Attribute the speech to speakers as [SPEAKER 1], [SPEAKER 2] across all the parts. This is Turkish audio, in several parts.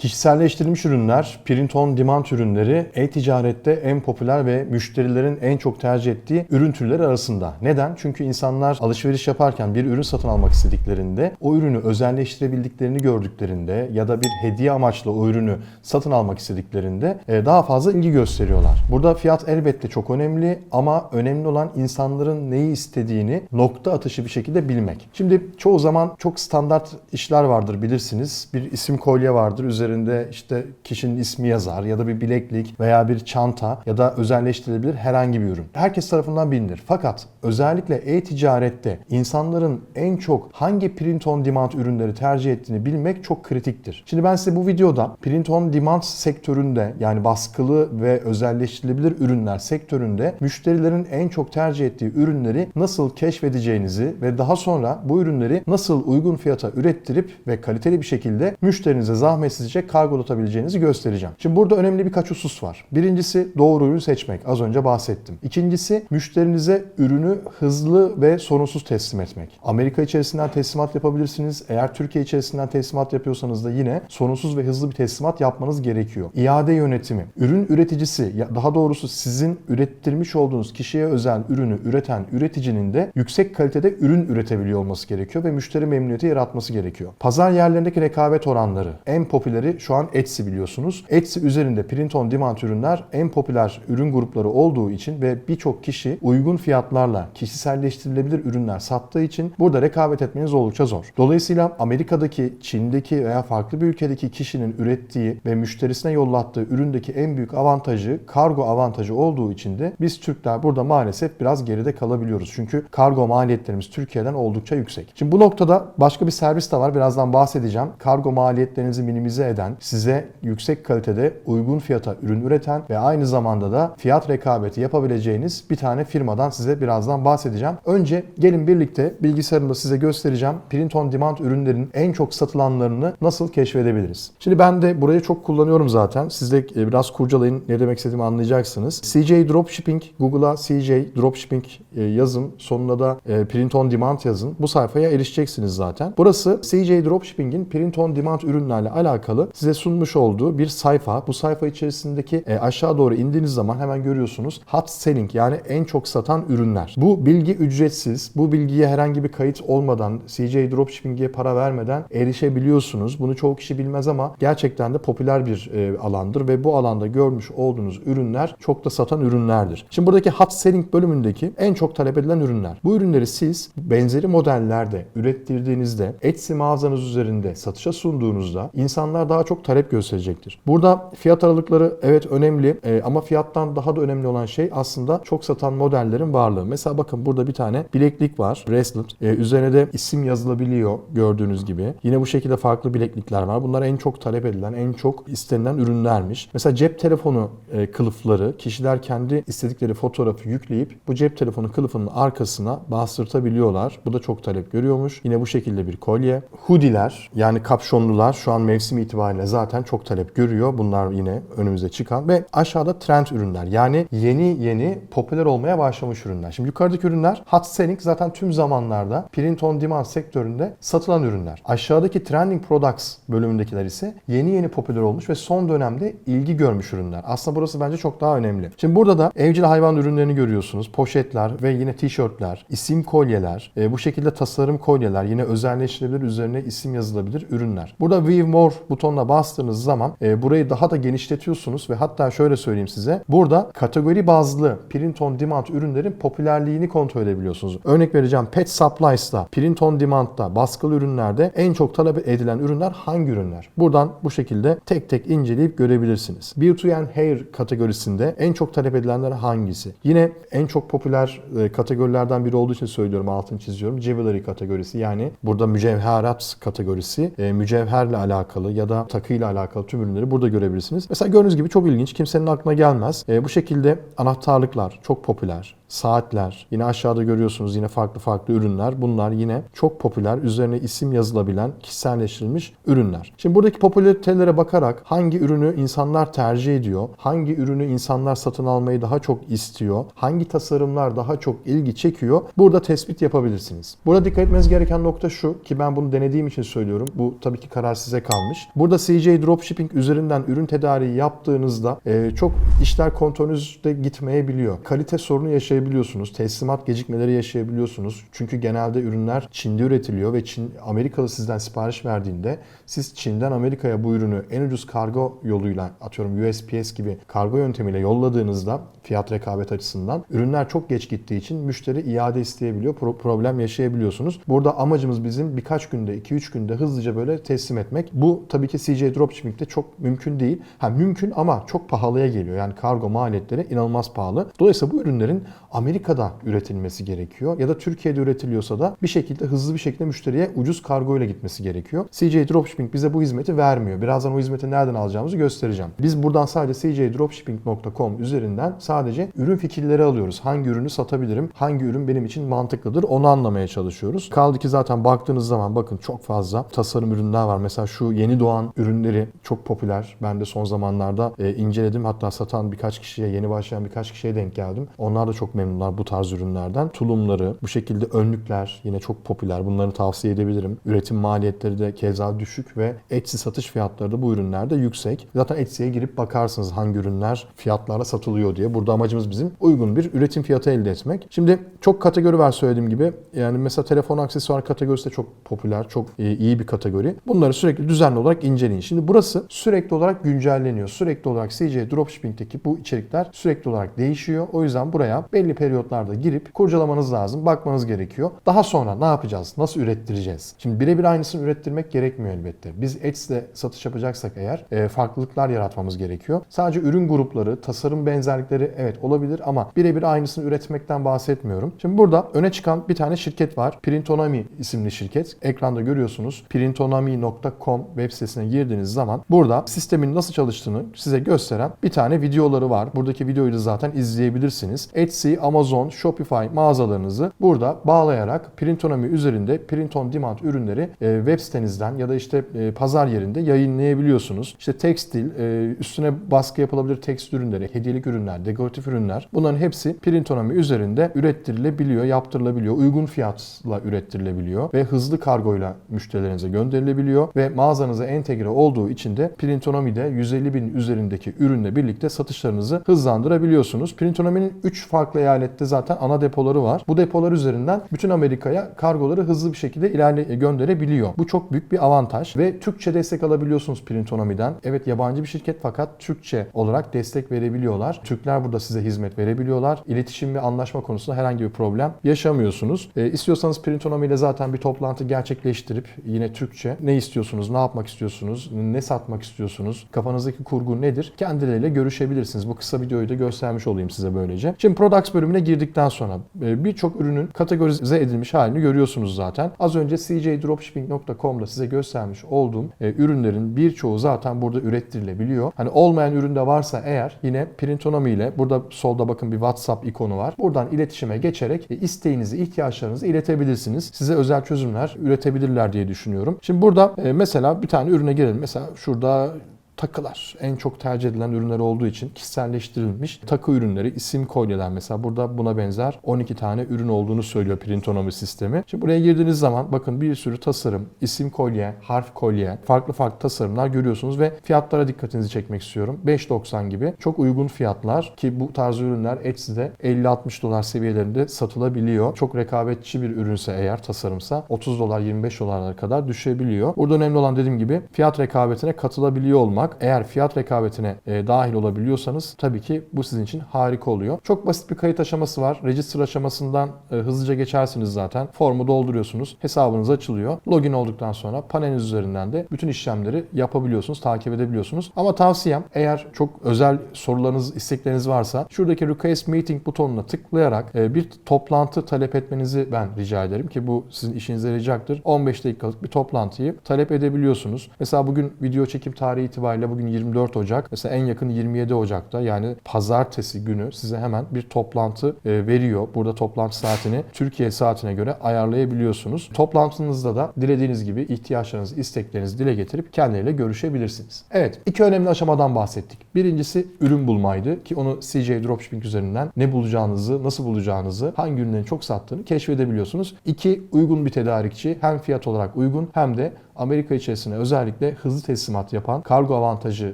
[SPEAKER 1] Kişiselleştirilmiş ürünler, print on demand ürünleri e-ticarette en popüler ve müşterilerin en çok tercih ettiği ürün türleri arasında. Neden? Çünkü insanlar alışveriş yaparken bir ürün satın almak istediklerinde, o ürünü özelleştirebildiklerini gördüklerinde ya da bir hediye amaçlı o ürünü satın almak istediklerinde e, daha fazla ilgi gösteriyorlar. Burada fiyat elbette çok önemli ama önemli olan insanların neyi istediğini nokta atışı bir şekilde bilmek. Şimdi çoğu zaman çok standart işler vardır bilirsiniz. Bir isim kolye vardır. Üzerinde işte kişinin ismi yazar ya da bir bileklik veya bir çanta ya da özelleştirilebilir herhangi bir ürün. Herkes tarafından bilinir. Fakat özellikle e-ticarette insanların en çok hangi print on demand ürünleri tercih ettiğini bilmek çok kritiktir. Şimdi ben size bu videoda print on demand sektöründe yani baskılı ve özelleştirilebilir ürünler sektöründe müşterilerin en çok tercih ettiği ürünleri nasıl keşfedeceğinizi ve daha sonra bu ürünleri nasıl uygun fiyata ürettirip ve kaliteli bir şekilde müşterinize zahmetsizce kargolatabileceğinizi göstereceğim. Şimdi burada önemli birkaç husus var. Birincisi doğru ürün seçmek. Az önce bahsettim. İkincisi müşterinize ürünü hızlı ve sorunsuz teslim etmek. Amerika içerisinden teslimat yapabilirsiniz. Eğer Türkiye içerisinden teslimat yapıyorsanız da yine sorunsuz ve hızlı bir teslimat yapmanız gerekiyor. İade yönetimi. Ürün üreticisi, ya daha doğrusu sizin ürettirmiş olduğunuz kişiye özel ürünü üreten üreticinin de yüksek kalitede ürün üretebiliyor olması gerekiyor ve müşteri memnuniyeti yaratması gerekiyor. Pazar yerlerindeki rekabet oranları. En popüleri şu an Etsy biliyorsunuz. Etsy üzerinde print on demand ürünler en popüler ürün grupları olduğu için ve birçok kişi uygun fiyatlarla kişiselleştirilebilir ürünler sattığı için burada rekabet etmeniz oldukça zor. Dolayısıyla Amerika'daki, Çin'deki veya farklı bir ülkedeki kişinin ürettiği ve müşterisine yollattığı üründeki en büyük avantajı kargo avantajı olduğu için de biz Türkler burada maalesef biraz geride kalabiliyoruz. Çünkü kargo maliyetlerimiz Türkiye'den oldukça yüksek. Şimdi bu noktada başka bir servis de var. Birazdan bahsedeceğim. Kargo maliyetlerinizi minimize eden, size yüksek kalitede uygun fiyata ürün üreten ve aynı zamanda da fiyat rekabeti yapabileceğiniz bir tane firmadan size birazdan bahsedeceğim. Önce gelin birlikte bilgisayarımda size göstereceğim print on demand ürünlerin en çok satılanlarını nasıl keşfedebiliriz. Şimdi ben de burayı çok kullanıyorum zaten. Siz de e, biraz kurcalayın ne demek istediğimi anlayacaksınız. CJ Dropshipping, Google'a CJ Dropshipping e, yazın. Sonuna da e, print on demand yazın. Bu sayfaya erişeceksiniz zaten. Burası CJ Dropshipping'in print on demand ürünlerle alakalı size sunmuş olduğu bir sayfa. Bu sayfa içerisindeki aşağı doğru indiğiniz zaman hemen görüyorsunuz hot selling yani en çok satan ürünler. Bu bilgi ücretsiz. Bu bilgiye herhangi bir kayıt olmadan CJ Dropshipping'e para vermeden erişebiliyorsunuz. Bunu çoğu kişi bilmez ama gerçekten de popüler bir e, alandır ve bu alanda görmüş olduğunuz ürünler çok da satan ürünlerdir. Şimdi buradaki hot selling bölümündeki en çok talep edilen ürünler. Bu ürünleri siz benzeri modellerde ürettirdiğinizde Etsy mağazanız üzerinde satışa sunduğunuzda insanlar daha çok talep gösterecektir. Burada fiyat aralıkları evet önemli e, ama fiyattan daha da önemli olan şey aslında çok satan modellerin varlığı. Mesela bakın burada bir tane bileklik var. Bracelet. E, üzerine de isim yazılabiliyor gördüğünüz gibi. Yine bu şekilde farklı bileklikler var. Bunlar en çok talep edilen, en çok istenilen ürünlermiş. Mesela cep telefonu e, kılıfları kişiler kendi istedikleri fotoğrafı yükleyip bu cep telefonu kılıfının arkasına bastırtabiliyorlar. Bu da çok talep görüyormuş. Yine bu şekilde bir kolye. Hoodiler yani kapşonlular şu an mevsim itibariyle zaten çok talep görüyor. Bunlar yine önümüze çıkan ve aşağıda trend ürünler. Yani yeni yeni popüler olmaya başlamış ürünler. Şimdi yukarıdaki ürünler hot selling zaten tüm zamanlarda print on demand sektöründe satılan ürünler. Aşağıdaki trending products bölümündekiler ise yeni yeni popüler olmuş ve son dönemde ilgi görmüş ürünler. Aslında burası bence çok daha önemli. Şimdi burada da evcil hayvan ürünlerini görüyorsunuz. Poşetler ve yine tişörtler, isim kolyeler, e, bu şekilde tasarım kolyeler, yine özelleştirilebilir üzerine isim yazılabilir ürünler. Burada View More butonuna bastığınız zaman e, burayı daha da genişletiyorsunuz ve hatta şöyle söyleyeyim size. Burada kategori bazlı print on demand ürünlerin popülerliğini kontrol edebiliyorsunuz. Örnek vereceğim Pet Supplies'ta, print on demand'da, baskılı ürünlerde en çok talep edilen ürünler hangi ürünler? Buradan bu şekilde tek tek inceleyip görebilirsiniz. Beauty and Hair kategorisinde en çok talep edilenler hangisi? Yine en çok popüler e, kategorilerden biri olduğu için söylüyorum, altını çiziyorum. Jewelry kategorisi yani burada mücevherat kategorisi, e, mücevherle alakalı ya da takıyla alakalı tüm ürünleri burada görebilirsiniz. Mesela gördüğünüz gibi çok ilginç, kimsenin aklına gelmez. E, bu şekilde anahtarlıklar çok popüler. Saatler, yine aşağıda görüyorsunuz yine farklı farklı ürünler. Bunlar yine çok popüler, üzerine isim yazılabilen, kişiselleştirilmiş ürünler. Şimdi buradaki popülaritelere bakarak hangi ürünü insanlar tercih ediyor, hangi ürünü insanlar satın almayı daha çok istiyor, hangi tasarımlar daha çok ilgi çekiyor, burada tespit yapabilirsiniz. Burada dikkat etmeniz gereken nokta şu ki ben bunu denediğim için söylüyorum. Bu tabii ki karar size kalmış. Burada CJ Dropshipping üzerinden ürün tedariği yaptığınızda e, çok işler kontrolünüzde gitmeyebiliyor. Kalite sorunu yaşayabiliyorsunuz. Teslimat gecikmeleri yaşayabiliyorsunuz. Çünkü genelde ürünler Çin'de üretiliyor ve Çin Amerikalı sizden sipariş verdiğinde siz Çin'den Amerika'ya bu ürünü en ucuz kargo yoluyla atıyorum USPS gibi kargo yöntemiyle yolladığınızda fiyat rekabet açısından ürünler çok geç gittiği için müşteri iade isteyebiliyor. Pro- problem yaşayabiliyorsunuz. Burada amacımız bizim birkaç günde, 2-3 günde hızlıca böyle teslim etmek. Bu tabii ki CJ Dropshipping'de çok mümkün değil. Ha mümkün ama çok pahalıya geliyor. Yani kargo maliyetleri inanılmaz pahalı. Dolayısıyla bu ürünlerin Amerika'da üretilmesi gerekiyor ya da Türkiye'de üretiliyorsa da bir şekilde hızlı bir şekilde müşteriye ucuz kargo ile gitmesi gerekiyor. CJ Dropshipping bize bu hizmeti vermiyor. Birazdan o hizmeti nereden alacağımızı göstereceğim. Biz buradan sadece cjdropshipping.com üzerinden sadece ürün fikirleri alıyoruz. Hangi ürünü satabilirim? Hangi ürün benim için mantıklıdır? Onu anlamaya çalışıyoruz. Kaldı ki zaten baktığınız zaman bakın çok fazla tasarım ürünler var. Mesela şu yeni doğan ürünleri çok popüler. Ben de son zamanlarda e, inceledim. Hatta satan birkaç kişiye, yeni başlayan birkaç kişiye denk geldim. Onlar da çok memnunlar bu tarz ürünlerden. Tulumları, bu şekilde önlükler yine çok popüler. Bunları tavsiye edebilirim. Üretim maliyetleri de keza düşük ve Etsy satış fiyatları da bu ürünlerde yüksek. Zaten Etsy'ye girip bakarsınız hangi ürünler fiyatlara satılıyor diye. Burada amacımız bizim uygun bir üretim fiyatı elde etmek. Şimdi çok kategori var söylediğim gibi. Yani mesela telefon aksesuar kategorisi de çok popüler, çok e, iyi bir kategori. Bunları sürekli düzenli olarak inceleyin. Şimdi burası sürekli olarak güncelleniyor. Sürekli olarak CJ Dropshipping'deki bu içerikler sürekli olarak değişiyor. O yüzden buraya belli periyotlarda girip kurcalamanız lazım, bakmanız gerekiyor. Daha sonra ne yapacağız? Nasıl ürettireceğiz? Şimdi birebir aynısını ürettirmek gerekmiyor elbette. Biz Etsy'de satış yapacaksak eğer e, farklılıklar yaratmamız gerekiyor. Sadece ürün grupları, tasarım benzerlikleri evet olabilir ama birebir aynısını üretmekten bahsetmiyorum. Şimdi burada öne çıkan bir tane şirket var. Printonomy isimli şirket. Ekranda görüyorsunuz. printonomy.com web sitesine girdiğiniz zaman burada sistemin nasıl çalıştığını size gösteren bir tane videoları var. Buradaki videoyu da zaten izleyebilirsiniz. Etsy, Amazon, Shopify mağazalarınızı burada bağlayarak Printonomy üzerinde print on demand ürünleri e, web sitenizden ya da işte e, pazar yerinde yayınlayabiliyorsunuz. İşte tekstil, e, üstüne baskı yapılabilir tekstil ürünleri, hediyelik ürünler, dekoratif ürünler bunların hepsi Printonomy üzerinde ürettirilebiliyor, yaptırılabiliyor. Uygun fiyatla ürettirilebiliyor ve hızlı kargoyla müşterilerinize gönderilebiliyor ve mağazanıza entegre olduğu için de Printonomy'de 150 bin üzerindeki ürünle birlikte satışlarınızı hızlandırabiliyorsunuz. Printonomy'nin 3 farklı eyalette zaten ana depoları var. Bu depolar üzerinden bütün Amerika'ya kargoları hızlı bir şekilde ilerle gönderebiliyor. Bu çok büyük bir avantaj ve Türkçe destek alabiliyorsunuz Printonomy'den. Evet yabancı bir şirket fakat Türkçe olarak destek verebiliyorlar. Türkler burada size hizmet verebiliyorlar. İletişim ve anlaşma konusunda herhangi bir problem yaşamıyorsunuz. E, istiyorsanız Printonomy ile zaten bir toplantı gerçekleştirip yine Türkçe ne istiyorsunuz, ne yapmak istiyorsunuz, ne satmak istiyorsunuz, kafanızdaki kurgu nedir? Kendileriyle görüşebilirsiniz. Bu kısa videoyu da göstermiş olayım size böylece. Şimdi Products bölümüne girdikten sonra e, birçok ürünün kategorize edilmiş halini görüyorsunuz zaten. Az önce cjdropshipping.com'da size göstermiş olduğum e, ürünlerin birçoğu zaten burada ürettirilebiliyor. Hani olmayan ürün de varsa eğer yine Printonomy ile burada solda bakın bir WhatsApp ikonu var. Buradan iletişime geçerek e, isteğinizi, ihtiyaçlarınızı iletebilirsiniz. Size özel çözümler üretebilirler diye düşünüyorum. Şimdi burada mesela bir tane ürüne girelim. Mesela şurada takılar en çok tercih edilen ürünler olduğu için kişiselleştirilmiş takı ürünleri, isim kolyeler mesela burada buna benzer 12 tane ürün olduğunu söylüyor Printonomy sistemi. Şimdi buraya girdiğiniz zaman bakın bir sürü tasarım, isim kolye, harf kolye, farklı farklı tasarımlar görüyorsunuz ve fiyatlara dikkatinizi çekmek istiyorum. 5.90 gibi çok uygun fiyatlar ki bu tarz ürünler Etsy'de 50-60 dolar seviyelerinde satılabiliyor. Çok rekabetçi bir ürünse eğer tasarımsa 30 dolar 25 dolarlara kadar düşebiliyor. Burada önemli olan dediğim gibi fiyat rekabetine katılabiliyor olmak. Eğer fiyat rekabetine e, dahil olabiliyorsanız tabii ki bu sizin için harika oluyor. Çok basit bir kayıt aşaması var. Register aşamasından e, hızlıca geçersiniz zaten. Formu dolduruyorsunuz. Hesabınız açılıyor. Login olduktan sonra paneliniz üzerinden de bütün işlemleri yapabiliyorsunuz, takip edebiliyorsunuz. Ama tavsiyem eğer çok özel sorularınız, istekleriniz varsa şuradaki Request Meeting butonuna tıklayarak e, bir toplantı talep etmenizi ben rica ederim ki bu sizin işinize yarayacaktır. 15 dakikalık bir toplantıyı talep edebiliyorsunuz. Mesela bugün video çekim tarihi itibariyle itibariyle bugün 24 Ocak. Mesela en yakın 27 Ocak'ta yani pazartesi günü size hemen bir toplantı e, veriyor. Burada toplantı saatini Türkiye saatine göre ayarlayabiliyorsunuz. Toplantınızda da dilediğiniz gibi ihtiyaçlarınızı, isteklerinizi dile getirip kendileriyle görüşebilirsiniz. Evet, iki önemli aşamadan bahsettik. Birincisi ürün bulmaydı ki onu CJ Dropshipping üzerinden ne bulacağınızı, nasıl bulacağınızı, hangi ürünlerin çok sattığını keşfedebiliyorsunuz. İki, uygun bir tedarikçi hem fiyat olarak uygun hem de Amerika içerisinde özellikle hızlı teslimat yapan, kargo avantajı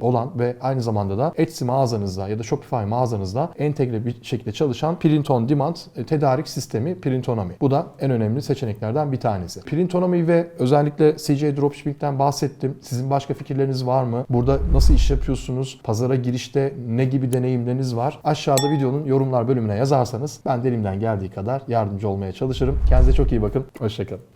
[SPEAKER 1] olan ve aynı zamanda da Etsy mağazanızda ya da Shopify mağazanızda entegre bir şekilde çalışan Print on Demand e, tedarik sistemi Printonomy. Bu da en önemli seçeneklerden bir tanesi. Printonomy ve özellikle CJ Dropshipping'den bahsettim. Sizin başka fikirleriniz var mı? Burada nasıl iş yapıyorsunuz? Pazara girişte ne gibi deneyimleriniz var? Aşağıda videonun yorumlar bölümüne yazarsanız ben de elimden geldiği kadar yardımcı olmaya çalışırım. Kendinize çok iyi bakın. Hoşçakalın.